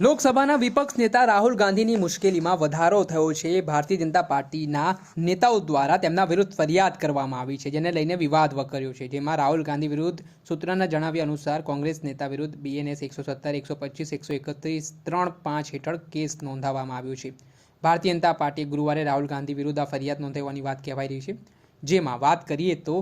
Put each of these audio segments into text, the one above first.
લોકસભાના વિપક્ષ નેતા રાહુલ ગાંધીની મુશ્કેલીમાં વધારો થયો છે. ભારતીય જનતા પાર્ટીના નેતાઓ દ્વારા તેમના વિરુદ્ધ ફરિયાદ કરવામાં આવી છે, જેને લઈને વિવાદ વકર્યો છે, જેમાં રાહુલ ગાંધી વિરુદ્ધ સૂત્રના જણાવ્યા અનુસાર કોંગ્રેસ નેતા વિરુદ્ધ બીએનએસ એકસો સત્તર, એકસો પચીસ, એકસો એકત્રીસ, ત્રણ પાંચ હેઠળ કેસ નોંધાવવામાં આવ્યો છે. ભારતીય જનતા પાર્ટીએ ગુરુવારે રાહુલ ગાંધી વિરુદ્ધ આ ફરિયાદ નોંધાવવાની વાત કહેવાઈ રહી છે. જેમાં વાત કરીએ તો,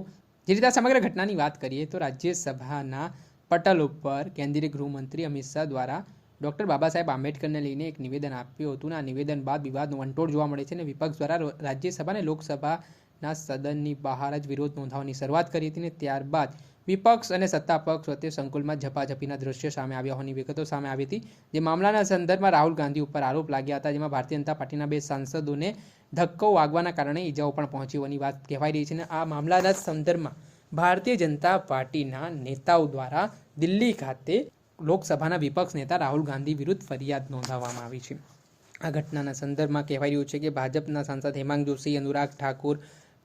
જે રીતે આ સમગ્ર ઘટનાની વાત કરીએ તો રાજ્યસભાના પટલ ઉપર કેન્દ્રીય ગૃહમંત્રી અમિત શાહ દ્વારા ડૉક્ટર બાબા સાહેબ આંબેડકરને લઈને એક નિવેદન આપ્યું હતું અને આ નિવેદન બાદ વિવાદનો વંટોળ જોવા મળે છે અને વિપક્ષ દ્વારા રાજ્યસભા અને લોકસભાના સદનની બહાર જ વિરોધ નોંધાવવાની શરૂઆત કરી હતી અને ત્યારબાદ વિપક્ષ અને સત્તા પક્ષ વચ્ચે સંકુલમાં ઝપાઝપીના દ્રશ્યો સામે આવ્યા હોવાની વિગતો સામે આવી હતી, જે મામલાના સંદર્ભમાં રાહુલ ગાંધી ઉપર આરોપ લાગ્યા હતા, જેમાં ભારતીય જનતા પાર્ટીના બે સાંસદોને ધક્કો વાગવાના કારણે ઈજાઓ પણ પહોંચી હોવાની વાત કહેવાઈ રહી છે અને આ મામલાના સંદર્ભમાં ભારતીય જનતા પાર્ટીના નેતાઓ દ્વારા દિલ્હી ખાતે લોકસભાના વિપક્ષ નેતા રાહુલ ગાંધી વિરુદ્ધ ફરિયાદ નોંધાવવામાં આવી છે. આ ઘટનાના સંદર્ભમાં કહેવાઈ રહ્યું છે કે ભાજપના સાંસદ હેમાંગ જોશી, અનુરાગ ઠાકુર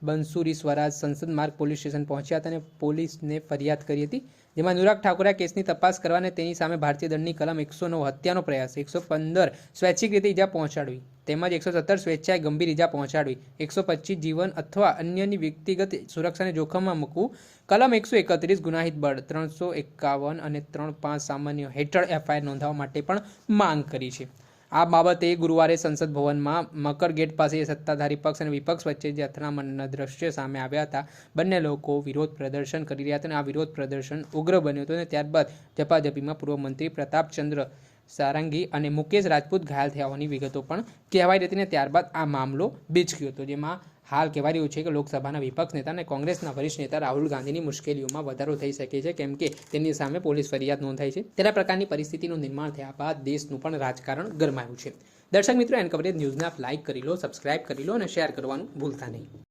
બંસુરી સ્વરાજ સંસદ માર્ગ પોલીસ સ્ટેશન પહોંચ્યા હતા અને પોલીસને ફરિયાદ કરી હતી, જેમાં અનુરાગ ઠાકુરે કેસની તપાસ કરવા અને તેની સામે ભારતીય દંડની કલમ એકસો નવ હત્યાનો પ્રયાસ, એકસો પંદર સ્વૈચ્છિક રીતે ઈજા પહોંચાડવી, તેમજ એકસો સત્તર સ્વેચ્છાએ ગંભીર ઈજા પહોંચાડવી, એકસો પચીસ જીવન અથવા અન્યની વ્યક્તિગત સુરક્ષાને જોખમમાં મૂકવું, કલમ એકસો એકત્રીસ ગુનાહિત બળ, ત્રણસો એકાવન અને ત્રણ પાંચ સામાન્ય હેઠળ એફઆઈઆર નોંધાવવા માટે પણ માંગ કરી છે. આ બાબતે ગુરુવારે સંસદ ભવનમાં મકર ગેટ પાસે સત્તાધારી પક્ષ અને વિપક્ષ વચ્ચે જે અથડામણના દ્રશ્ય સામે આવ્યા હતા. બંને લોકો વિરોધ પ્રદર્શન કરી રહ્યા હતા અને આ વિરોધ પ્રદર્શન ઉગ્ર બન્યું હતું અને ત્યારબાદ ઝપાઝપીમાં પૂર્વ મંત્રી પ્રતાપચંદ્ર સારંગી અને મુકેશ રાજપૂત ઘાયલ થયા હોવાની વિગતો પણ કહેવાઈ હતી અને ત્યારબાદ આ મામલો બીચક્યો હતો, જેમાં હાલ કહેવાઈ રહ્યું છે કે લોકસભાના વિપક્ષ નેતા અને કોંગ્રેસના વરિષ્ઠ નેતા રાહુલ ગાંધીની મુશ્કેલીઓમાં વધારો થઈ શકે છે, કેમ કે તેમની સામે પોલીસ ફરિયાદ નોંધાઈ છે. તેના પ્રકારની પરિસ્થિતિનું નિર્માણ થયા બાદ દેશનું પણ રાજકારણ ગરમાયું છે. દર્શક મિત્રો, એન કવરેજ ન્યૂઝને આપ લાઇક કરી લો સબસ્ક્રાઇબ કરી લો અને શેર કરવાનું ભૂલતા નહીં.